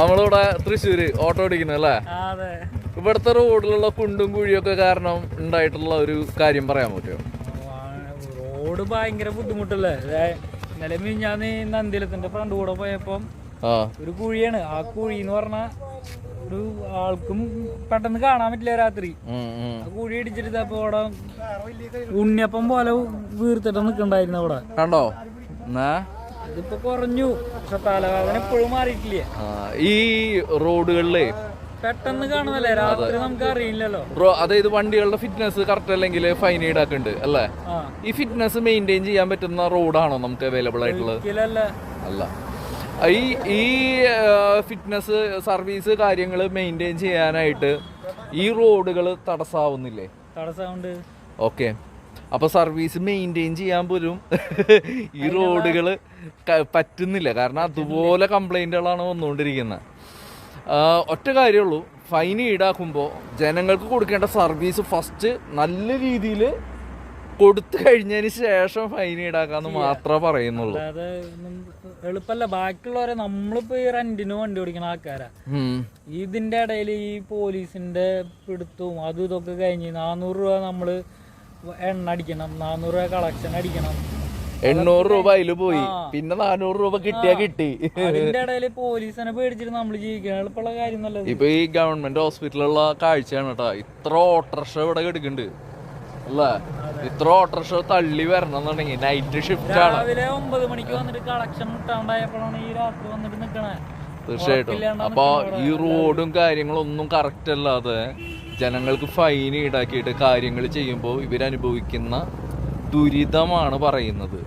നമ്മളിവിടെ തൃശ്ശൂര് ഓട്ടോ ഓടിക്കുന്നത് അല്ലേ? ഇവിടുത്തെ റോഡിലുള്ള കുണ്ടും കുഴിയൊക്കെ കാരണം ഉണ്ടായിട്ടുള്ള ഒരു കാര്യം പറയാൻ പറ്റുമോ? റോഡ് ഭയങ്കര ബുദ്ധിമുട്ടല്ലേ? ഇന്നലെ ഈ നന്ദിലത്തിന്റെ ഫ്രണ്ട് കൂടെ പോയപ്പം ഒരു കുഴിയാണ്. ആ കുഴി എന്ന് പറഞ്ഞ ഒരു ആൾക്കും പെട്ടെന്ന് കാണാൻ പറ്റില്ല രാത്രി. കുഴി ഇടിച്ചിട്ട് അപ്പൊ അവിടെ ഉണ്ണിയപ്പം പോലെ വീർത്തിട്ട് നിക്കണ്ടായിരുന്നു അവിടെ. കണ്ടോ? എന്നാ? ഇതിപ്പോ കുറഞ്ഞു. പക്ഷെ തലവേദന എപ്പോഴും മാറിയിട്ടില്ല? ഈ റോഡുകളിലെ പെട്ടെന്ന് കാണുന്നല്ലേ രാത്രി നമുക്ക് അറിയില്ലല്ലോ. അതായത് വണ്ടികളുടെ ഫിറ്റ്നസ് കറക്റ്റ് അല്ലെങ്കിൽ ഫൈൻ ഈടാക്കുന്നുണ്ട് അല്ലേ? ഈ ഫിറ്റ്നസ് മെയിന്റെയിൻ ചെയ്യാൻ പറ്റുന്ന റോഡാണോ നമുക്ക് അവൈലബിൾ ആയിട്ടുള്ളത്? അല്ല. ഈ ഈ ഫിറ്റ്നസ് സർവീസ് കാര്യങ്ങൾ മെയിന്റെയിൻ ചെയ്യാനായിട്ട് ഈ റോഡുകൾ തടസ്സാവുന്നില്ലേ? തടസ്സാവുന്നുണ്ട്. ഓക്കെ അപ്പൊ സർവീസ് മെയിന്റെയിൻ ചെയ്യാൻ പോലും ഈ റോഡുകൾ പറ്റുന്നില്ല. കാരണം അതുപോലെ കംപ്ലൈന്റുകളാണ് വന്നുകൊണ്ടിരിക്കുന്നത്. ഒറ്റ കാര്യമുള്ളൂ. ഫൈൻ ഈടാക്കുമ്പോൾ ജനങ്ങൾക്ക് കൊടുക്കേണ്ട സർവീസ് ഫസ്റ്റ് നല്ല രീതിയിൽ കൊടുത്തു കഴിഞ്ഞതിന് ശേഷം ഫൈൻ ഈടാക്കാന്ന് മാത്രമേ പറയുന്നുള്ളൂ. എളുപ്പല്ല ബാക്കിയുള്ളവരെ നമ്മളിപ്പോ ഈ റെന്റിന് വണ്ടി ഓടിക്കുന്ന ആൾക്കാരാ. ഇതിന്റെ ഇടയിൽ ഈ പോലീസിന്റെ പിടുത്തവും അതും ഇതൊക്കെ കഴിഞ്ഞ് നാനൂറ് രൂപ നമ്മൾ എണ്ണ അടിക്കണം നാനൂറ് രൂപ കളക്ഷൻ അടിക്കണം. എണ്ണൂറ് രൂപ അതിൽ പോയി. പിന്നെ നാനൂറ് രൂപ കിട്ടിയാ കിട്ടി. അതിന്റെ ഇടയിൽ പോലീസിനെ പേടിച്ചിട്ട് നമ്മൾ ജീവിക്കണം എളുപ്പമുള്ള കാര്യം നല്ലത്. ഇപ്പൊ ഈ ഗവൺമെന്റ് ഹോസ്പിറ്റലുള്ള കാഴ്ചയാണ് കേട്ടോ. ഇത്ര ഓട്ടർഷ ഇവിടെ കിടക്കുന്നുണ്ട്. അല്ലേ? ഇത്ര ഓട്ടർഷ തള്ളി വരണം എന്നുണ്ടെങ്കിൽ നൈറ്റ് ഷിഫ്റ്റ് ആണ്. രാവിലെ ഒമ്പത് മണിക്ക് വന്നിട്ട് കളക്ഷൻ മുട്ടാണ്ടായപ്പോഴാണ് ഈ രാത്രി വന്നിട്ട് നിക്കണേ. തീർച്ചയായിട്ടും. അപ്പൊ ഈ റോഡും കാര്യങ്ങളും ഒന്നും കറക്റ്റ് അല്ലാതെ ജനങ്ങൾക്ക് ഫൈൻ ഈടാക്കിയിട്ട് കാര്യങ്ങൾ ചെയ്യുമ്പോൾ ഇവരനുഭവിക്കുന്ന ദുരിതമാണ് പറയുന്നത്.